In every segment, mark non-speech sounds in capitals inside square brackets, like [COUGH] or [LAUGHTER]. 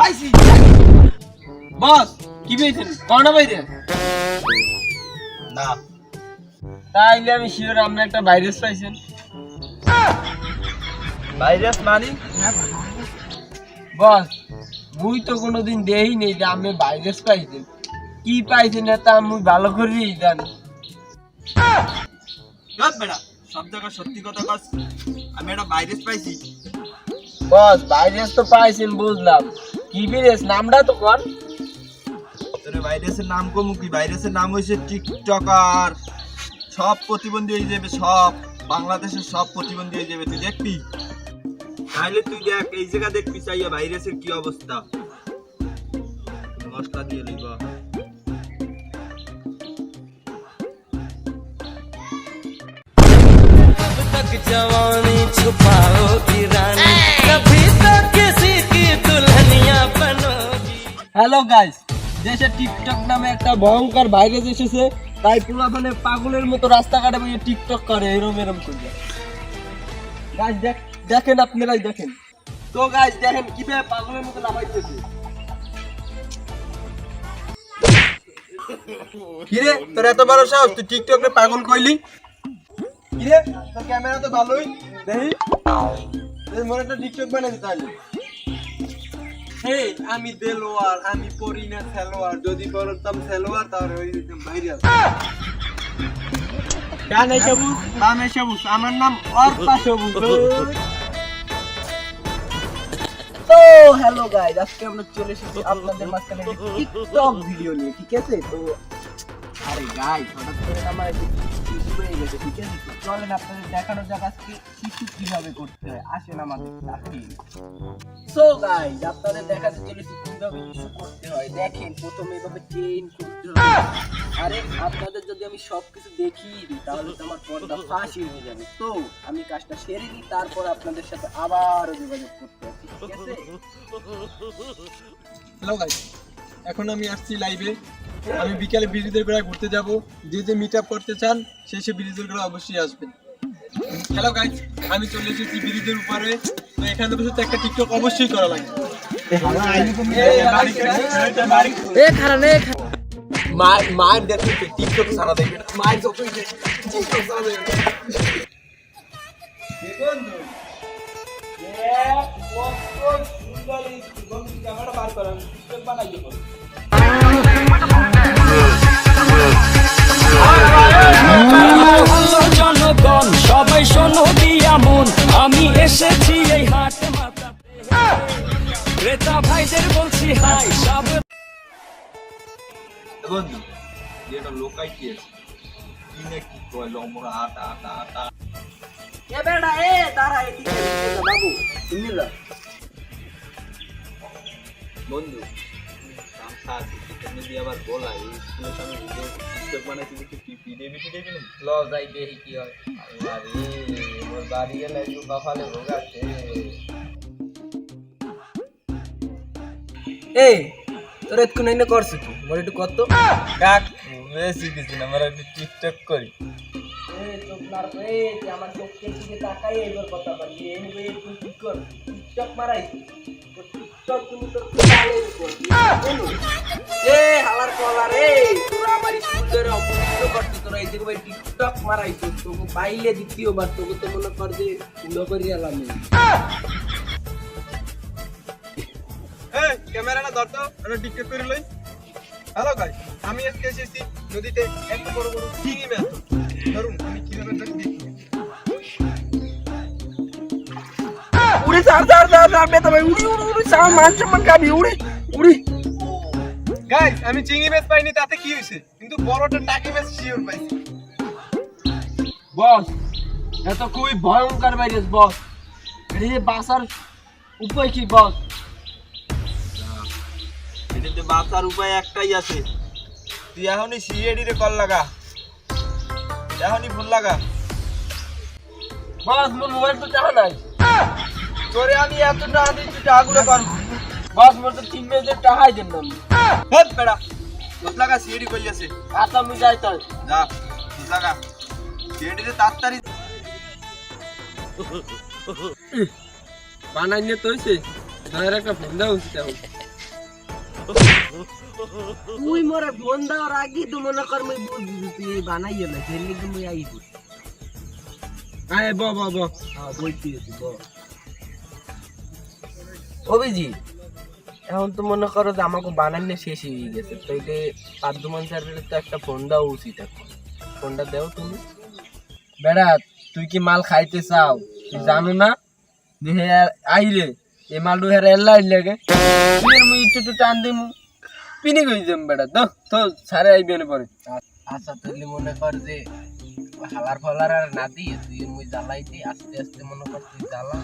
পাইছি। বস কি পেয়েছেন? করোনা বাইরে? না। তাইলে আমি শিওর আপনি একটা ভাইরাস পাইছেন। ভাইরাস মানি? বস মুই তো কোনোদিন দেই নেই যে আপনি ভাইরাস পাইছেন। কি পাইছেন এটা আমি ভালো করেই জানি। বেটা সব জায়গায় সত্যি কথা কস আমি একটা ভাইরাস পাইছি। বস ভাইরাস তো পাইছেন বুঝলাম। কি ভাইরাস নামটা তো কর তোর ভাইরাসের নাম কমু কি ভাইরাসের নাম হয়েছে টিকটকার সব প্রতিবন্ধী হয়ে যাবে সব বাংলাদেশের সব প্রতিবন্ধী হয়ে যাবে তুই দেখবি তাহলে তুই দেখ এই জায়গা দেখবি চাইয়া ভাইরাসের কি অবস্থা মশলা দিয়ে লিব तक जवानी छुपाओगी হ্যালো গাইস দেশে টিকটক নামে একটা ভয়ঙ্কর ভাইরাস এসেছে। তাই পোলাপানে পাগলের মতো রাস্তাঘাটে বসে টিকটক করে, এরম এরম করে গাইস দেখ, দেখেন দেখেন। তো গাইস দেখেন কীভাবে পাগলের মতো লাফাইতেছে কিরে, তোর এত বড় সাহস? তুই পাগল কইলি? কিরে, তোর ক্যামেরা তো ভালোই। দেখি। মনে একটা টিকটক বানাই তাহলে। হে আমি দেলোয়ার আমি পড়ি না খেলোয়াড়। যদি বলতাম খেলোয়াড় তাহলে হয়ে যেতাম ভাইরাল। ডানে সবুজ বামে সবুজ আমার নাম অর্পা সবুজ। তো হ্যালো গাইস আজকে আমরা চলে এসেছি আপনাদের মাঝখানে টিকটক ভিডিও নিয়ে ঠিক আছে? তো আরে গাইস হঠাৎ করে আমার ঠিক আছে? চলেন আপনাদের দেখানো যাক আজকে কিছু কীভাবে করতে হয়। আসেন আমাদের সাথে। সো গাইস আপনাদের দেখাতে চলেছি কীভাবে কিছু করতে হয়। দেখেন প্রথমে এভাবে চেইন করতে হবে। আরে আপনাদের যদি আমি সবকিছু দেখিয়ে দিই তাহলে তো আমার পর্দা ফাঁসি হয়ে যাবে। তো আমি কাজটা সেরে দিই তারপর আপনাদের সাথে আবার যোগাযোগ করতে হবে ঠিক আছে? [LAUGHS] হ্যালো গাইস এখন আমি আসছি লাইভে আমি বিকালে ব্রিজের বেড়ায় ঘুরতে যাব। যে যে মিট আপ করতে চান সে সে ব্রিজের বেড়া অবশ্যই আসবেন। হ্যালো গাইস আমি চলে এসেছি ব্রিজের উপরে। তো এখানে বসে তো একটা টিকটক অবশ্যই করা লাগবে মায়ের দেখতে টিকটক সারা দেখবে মায়ের যত টিকটক সারা দেখবে হ্যালো জনগণ সবাই শোনো দিয়া মন। আমি এসেছি এই হাট মাথাতে ক্রেতা ভাইদের বলছি হাই সব বন্ধু যেটা লোকাই কি আছে কি না কি কয় লম্বরা আটা আটা আটা এ বেটা এ দাঁড়া এদিকে বাবু তুমি বন্ধু আছে সেখানে দিয়ে আবার বলা এই স্কুলের সামনে ভিডিও টিকটক বানাইছি দেখি কি ল যাই হয় আল্লাহ রে মোর বাড়ি কপালে এই তোর এতক্ষণ এনে করছে কি? মোর একটু কত? কাক বেশি কিছু না আমরা একটু টিকটক করি। এই চোখ না রে আমার চোখের দিকে তাকাই এবার কথা বলি। এই কি কর টিকটক মারাই। টিকটক তুমি তোরা পাইলে দ্বিতীয়বার, তোকে তো মনে কর যে উলো করে এলাম এই ক্যামেরাটা ধর তো টিকটক করে লই। হ্যালো গাইস আমি আজকে এসেছি নদীতে এত বড় বড় চিংড়ি মাছ ধরুন, আমি কীভাবে দেখি উড়ি সার সার সার সার বেতা ভাই উড়ি উড়ি উড়ি সার মান সম্মান খাবি উড়ি উড়ি। গাইস আমি চিংড়ি মাছ পাইনি তাতে কি হয়েছে? কিন্তু বড়টা টাকি মাছ শিওর পাইছি। বস এত খুবই ভয়ঙ্কর ভাইরাস বস এটা যে বাসার উপায় কি বস এটাতে বাঁচার উপায় একটাই আছে। তুই এখনই সিএডি রে কল লাগা। এখনই ফোন লাগা। বস মোর মোবাইল তো টাকা নাই। তোরে আমি এত টাকা দিচ্ছি টাকাগুলো কর বস মোর তো তিন মেয়েদের টাকাই দেন না আমি। হেট বেড়া ফোন লাগা সিএডি করলেছে। আচ্ছা আমি যাই তাই যা ফোন লাগা সিএডি রে তাড়াতাড়ি বানাই নিয়ে তো হয়েছে দয়ের একটা ফোন দেওয়া উচিত এখন। তুই মোরে ফোন দেওয়ার আগে তো মনে কর মুই বুঝছি তুই বানাইয়ে না সেই লিগে মুই আইব। আয় ব ব ব। হ্যাঁ বলছি ব। অভিজিৎ। এখন তো মনে করো যে আমাকে বানানো শেষ হয়ে গেছে। তো এটা পাদ্যমান স্যারের তো একটা ফোন দেওয়া উচিত এখন। ফোনটা দেও তুমি। বেড়া, তুই কি মাল খাইতে চাও? তুই জানো না? যে আইলে এ মালটু হের এল্লা আইলে গে। তুই একটু একটু টান দিমু। পিনি কই যাম বেড়া? তো তো সারে আইবে পরে। আচ্ছা তুই মনে কর যে হালার ফলার আর না দিয়ে তুই মুই জ্বালাই দি আস্তে আস্তে মনে কর তুই জ্বালা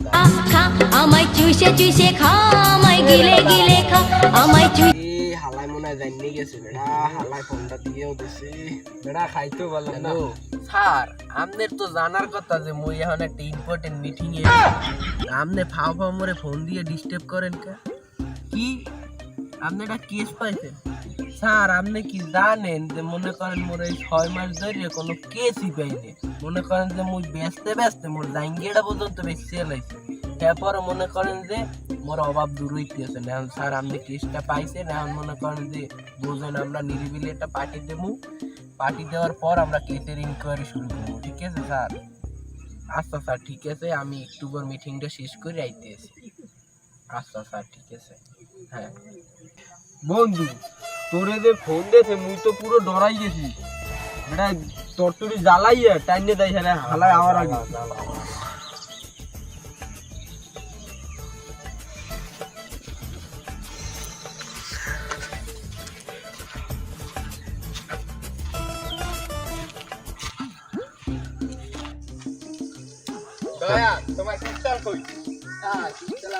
খা আমায় চুষে চুষে খা আমায় গিলে গিলে খা আমায় চুষে হালাই মনে হয় জানি গেছে বেড়া হালাই ফোনটা দিয়েও দিছে। বেড়া খাইতেও বললাম না। স্যার আমনের তো জানার কথা যে মুই এখন একটা ইম্পর্টেন্ট মিটিং এ। আমনে ফাও ফাও মরে ফোন দিয়ে ডিস্টার্ব করেন কে? কি? আপনি একটা কেস পাইছেন। স্যার, আপনি কি জানেন যে মনে করেন মোর এই ছয় মাস ধরে কোনো কেসই পাইনি। মনে করেন যে মুই ব্যস্তে ব্যস্তে মোর জাঙ্গিয়াটা পর্যন্ত বেশি চালাইছে তারপরে মনে করেন যে মোর অভাব দূর হইতেছে। এখন স্যার, আপনি কেসটা পাইছেন, এখন মনে করেন যে বুঝেন আমরা নিরিবিলি একটা পার্টি দেবো। পার্টি দেওয়ার পর আমরা কেসের ইনকোয়ারি শুরু করব, ঠিক আছে স্যার? আচ্ছা স্যার, ঠিক আছে, আমি একটু পর মিটিংটা শেষ করে আইতেছি। আচ্ছা স্যার, ঠিক আছে। হ্যাঁ। বন্ধু তোরে যে ফোন দিয়েছে মুই তো পুরো ডরাই গেছি। এটা তোর তুই জ্বালাইয়া টাইনে দেয় হ্যাঁ হালাই আমার আগে। তোমার কই?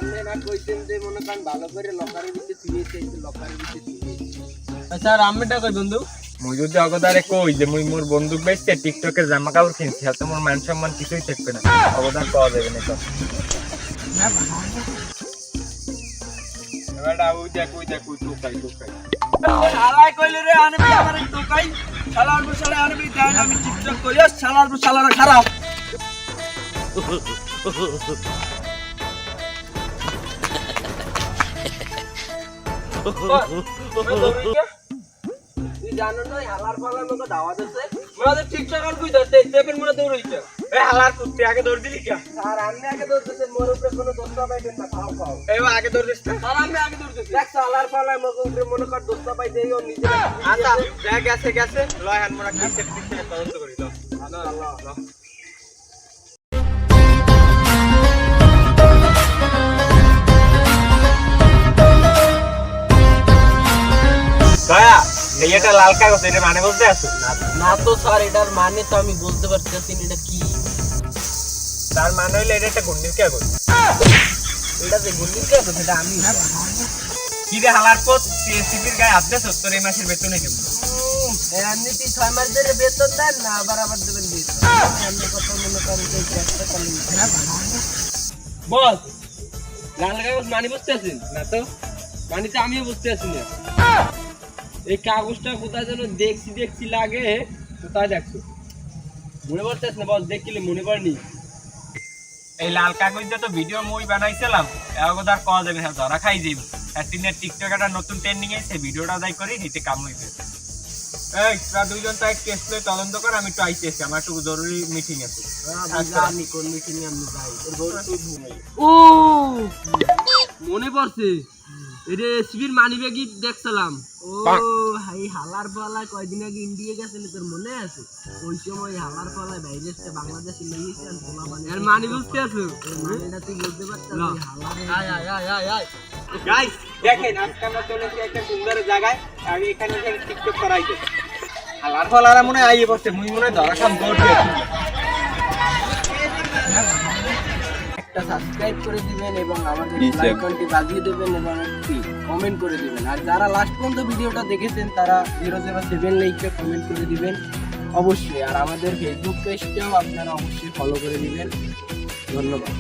শীতকাল আপনি না কইছেন যে মনে করেন ভালো করে লকারের ভিতরে থুয়েছে এই লকারের ভিতরে থুয়েছে স্যার আমিটা কই বন্ধু? মুই যদি অগদারে কই যে মুই মোর বন্দুক বেচতে টিকটকের জামা কাপড় কিনছি হাতে মোর মান সম্মান কিছুই থাকবে না। অবদান পাওয়া যাবে না তো এবারটা ওই দেখ ওই দেখ ওই টোকাই টোকাই শালাই কইলে রে আনবি আমার টোকাই শালার পর আনবি দেন আমি টিকটক করি। শালার পর খারাপ। হালার হালার আগে দৌড় দিলি কে আমি দৌড় দেখ মতো উপরে মনে কর দোষটা পাই দেই ও নিজে গেছে। লয় হান মোরা দিকে তদন্ত করি, ল। আল্লাহ। ল দয়া এই এটা লাল কাগজ এটা মানে বলতে আছো? না তো স্যার এটার মানে তো আমি বলতে পারতেছি না এটা কি? তার মানে হইলে এটা একটা গুন্ডির কাগজ। এটা যে গুলি আছে সেটা আমি কি রে হালার পথ সিপির গায়ে হাত দেছ এই মাসের বেতনে দেব রাজনীতি ছয় মাস ধরে বেতন দেন না আবার আবার দেবেন বেতন আমি কত মনে করেন যে চেষ্টা করলেন বস লাল কাগজ মানি বুঝতে আছেন না তো? মানিতে আমিও বুঝতে আছি না। এই কাগজটা কোথায় যেন দেখছি দেখছি লাগে। কোথায় দেখছ? মনে পড়তেছ না বস দেখলে মনে পড়নি। এই লাল কাগজ দিয়ে তো ভিডিও মুই বানাইছিলাম। এবার আর পাওয়া যাবে না ধরা খাই যাইব। একদিনের টিকটক একটা নতুন ট্রেন্ডিং এসে ভিডিওটা যাই করি নিতে কাম হইবে। এই তোরা দুইজন তাই কেস লয়ে তদন্ত কর আমি একটু আইতেছি আমার একটু জরুরি মিটিং আছে। আমি কোন মিটিং আমি যাই ও। মনে পড়ছে। এটা শিবির মানি ব্যাগই দেখছিলাম। ও হাই হালার পালা কয়দিন আগে ইন্ডিয়া গেছিল তোর মনে আছে? ওই সময় হালার পালায় বাইরে এসে বাংলাদেশে মানে এর মানি বুঝতে আছো? মানেটা তুই বলতে পারতাম। হালারে আয় আয় আয় আয় আয়। গাইস দেখেন আজকে আমরা চলে এসেছি একটা সুন্দর জায়গায়। আমি এখানে এসে টিকটক করাইতে। হালার ফালারা মনে হয় আইয়ে পড়ছে মুই মনে হয় ধরা দৌড় একটা সাবস্ক্রাইব করে দিবেন এবং আমাদের আইকনটি বাজিয়ে দেবেন এবং একটি কমেন্ট করে দিবেন। আর যারা লাস্ট পর্যন্ত ভিডিওটা দেখেছেন তারা জিরো জিরো সেভেন লাইককে কমেন্ট করে দিবেন অবশ্যই। আর আমাদের ফেসবুক পেজটাও আপনারা অবশ্যই ফলো করে দিবেন। ধন্যবাদ।